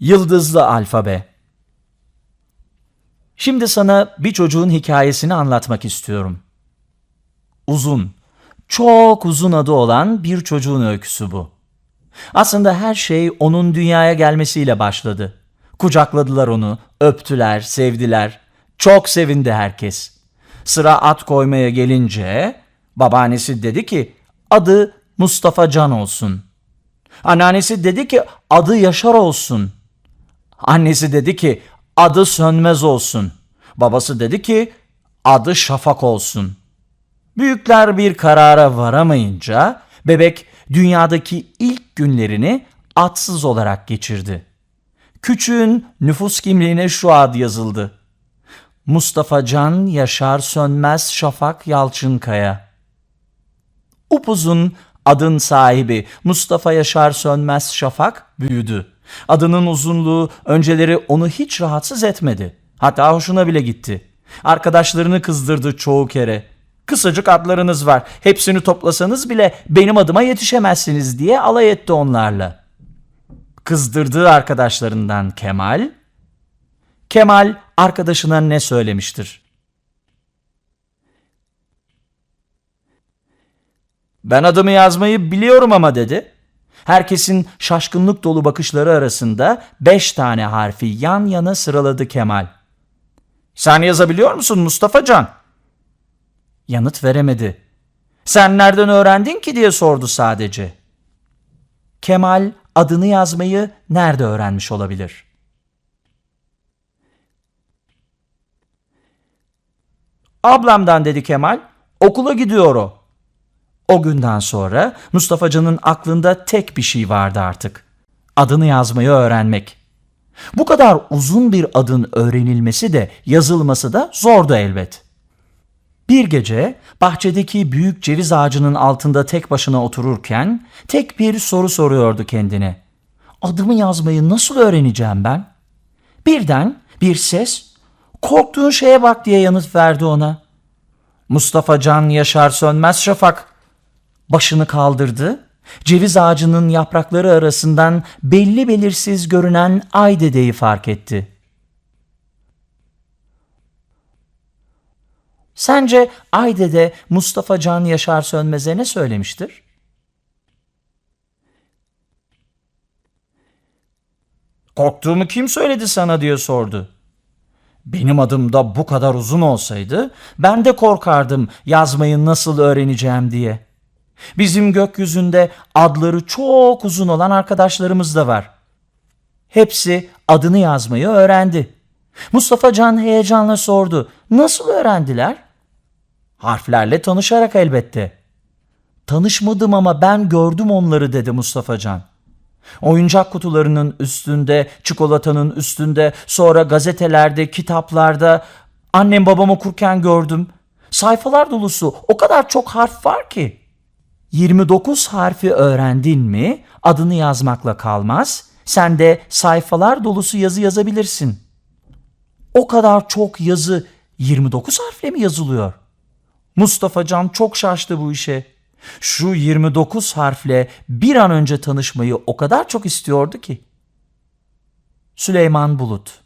Yıldızlı Alfabe Şimdi sana bir çocuğun hikayesini anlatmak istiyorum. Uzun, çok uzun adı olan bir çocuğun öyküsü bu. Aslında her şey onun dünyaya gelmesiyle başladı. Kucakladılar onu, öptüler, sevdiler. Çok sevindi herkes. Sıra at koymaya gelince babaannesi dedi ki adı Mustafa Can olsun. Anneannesi dedi ki adı Yaşar olsun. Annesi dedi ki adı Sönmez olsun. Babası dedi ki adı Şafak olsun. Büyükler bir karara varamayınca bebek dünyadaki ilk günlerini atsız olarak geçirdi. Küçüğün nüfus kimliğine şu ad yazıldı. Mustafa Can Yaşar Sönmez Şafak Yalçınkaya. Upuzun adın sahibi Mustafa Yaşar Sönmez Şafak büyüdü. Adının uzunluğu önceleri onu hiç rahatsız etmedi. Hatta hoşuna bile gitti. Arkadaşlarını kızdırdı çoğu kere. Kısacık adlarınız var. Hepsini toplasanız bile benim adıma yetişemezsiniz diye alay etti onlarla. Kızdırdığı arkadaşlarından Kemal, Kemal arkadaşına ne söylemiştir? Ben adımı yazmayı biliyorum ama dedi. Herkesin şaşkınlık dolu bakışları arasında beş tane harfi yan yana sıraladı Kemal. Sen yazabiliyor musun Mustafa Can? Yanıt veremedi. Sen nereden öğrendin ki diye sordu sadece. Kemal adını yazmayı nerede öğrenmiş olabilir? Ablamdan dedi Kemal. Okula gidiyor o. O günden sonra Mustafa Can'ın aklında tek bir şey vardı artık. Adını yazmayı öğrenmek. Bu kadar uzun bir adın öğrenilmesi de yazılması da zordu elbet. Bir gece bahçedeki büyük ceviz ağacının altında tek başına otururken tek bir soru soruyordu kendine. Adımı yazmayı nasıl öğreneceğim ben? Birden bir ses korktuğun şeye bak diye yanıt verdi ona. Mustafa Can Yaşar Sönmez Şafak başını kaldırdı. Ceviz ağacının yaprakları arasından belli belirsiz görünen ay dedeyi fark etti. Sence ay dede Mustafa Can Yaşar Sönmez'e ne söylemiştir? Korktuğumu kim söyledi sana diye sordu. Benim adım da bu kadar uzun olsaydı ben de korkardım yazmayı nasıl öğreneceğim diye. Bizim gökyüzünde adları çok uzun olan arkadaşlarımız da var. Hepsi adını yazmayı öğrendi. Mustafa Can heyecanla sordu. Nasıl öğrendiler? Harflerle tanışarak elbette. Tanışmadım ama ben gördüm onları dedi Mustafa Can. Oyuncak kutularının üstünde, çikolatanın üstünde, sonra gazetelerde, kitaplarda annem babam okurken gördüm. Sayfalar dolusu o kadar çok harf var ki. 29 harfi öğrendin mi adını yazmakla kalmaz. Sen de sayfalar dolusu yazı yazabilirsin. O kadar çok yazı 29 harfle mi yazılıyor? Mustafa Can çok şaştı bu işe. Şu 29 harfle bir an önce tanışmayı o kadar çok istiyordu ki. Süleyman Bulut